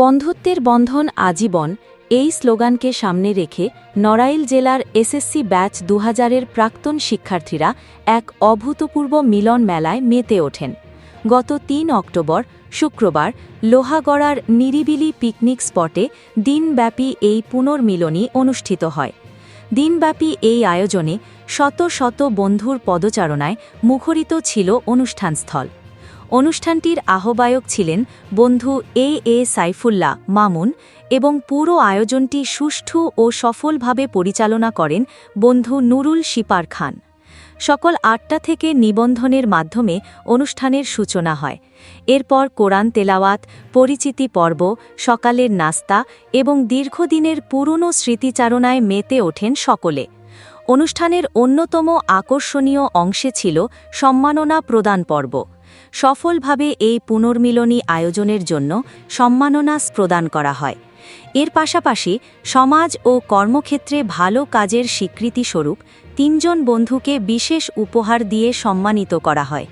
বন্ধুত্বের বন্ধন আজীবন এই স্লোগানকে সামনে রেখে নড়াইল জেলার এসএসসি ব্যাচ দু হাজারের প্রাক্তন শিক্ষার্থীরা এক অভূতপূর্ব মিলন মেলায় মেতে ওঠেন। গত তিন অক্টোবর, শুক্রবার, লোহাগড়ার নিরিবিলি পিকনিক স্পটে দিনব্যাপী এই পুনর্মিলনী অনুষ্ঠিত হয়। দিনব্যাপী এই আয়োজনে শত শত বন্ধুর পদচারণায় মুখরিত ছিল অনুষ্ঠানস্থল। অনুষ্ঠানটির আহ্বায়ক ছিলেন বন্ধু এ এ সাইফুল্লাহ মামুন এবং পুরো আয়োজনটি সুষ্ঠু ও সফলভাবে পরিচালনা করেন বন্ধু নুরুল শিপার খান। সকল আটটা থেকে নিবন্ধনের মাধ্যমে অনুষ্ঠানের সূচনা হয়। এরপর কোরআন তেলাওয়াত, পরিচিতি পর্ব, সকালের নাস্তা এবং দীর্ঘদিনের পুরনো স্মৃতিচারণায় মেতে ওঠেন সকলে। অনুষ্ঠানের অন্যতম আকর্ষণীয় অংশে ছিল সম্মাননা প্রদান পর্ব। সফলভাবে এই পুনর্মিলনী আয়োজনের জন্য সম্মাননা প্রদান করা হয়। এর পাশাপাশি সমাজ ও কর্মক্ষেত্রে ভালো কাজের স্বীকৃতিস্বরূপ তিনজন বন্ধুকে বিশেষ উপহার দিয়ে সম্মানিত করা হয়।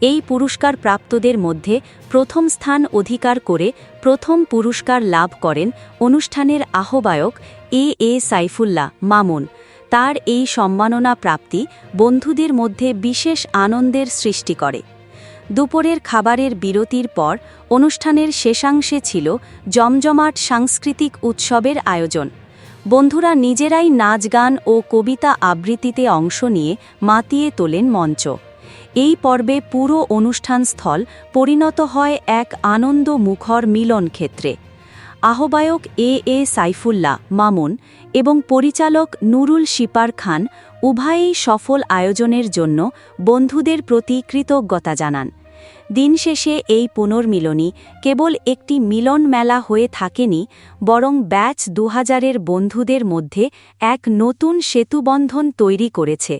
এই পুরস্কার প্রাপ্তদের মধ্যে প্রথম স্থান অধিকার করে প্রথম পুরস্কার লাভ করেন অনুষ্ঠানের আহ্বায়ক এ এ সাইফুল্লাহ মামুন। তার এই সম্মাননা প্রাপ্তি বন্ধুদের মধ্যে বিশেষ আনন্দের সৃষ্টি করে। দুপুরের খাবারের বিরতির পর অনুষ্ঠানের শেষাংশে ছিল জমজমাট সাংস্কৃতিক উৎসবের আয়োজন। বন্ধুরা নিজেরাই নাচ গান ও কবিতা আবৃত্তিতে অংশ নিয়ে মাতিয়ে তোলেন মঞ্চ। এই পর্বে পুরো অনুষ্ঠানস্থল পরিণত হয় এক আনন্দ মুখর মিলন ক্ষেত্রে। আহ্বায়ক এ এ সাইফুল্লাহ মামুন এবং পরিচালক নুরুল শিপার খান উভয়েই সফল আয়োজনের জন্য বন্ধুদের প্রতি কৃতজ্ঞতা জানান। দিন শেষে এই পুনর্মিলনী কেবল একটি মিলন মেলা হয়ে থাকেনি, বরং ব্যাচ দু হাজারের বন্ধুদের মধ্যে এক নতুন সেতুবন্ধন তৈরি করেছে,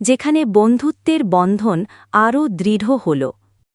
যেখানে বন্ধুত্বের বন্ধন আরও দৃঢ় হল।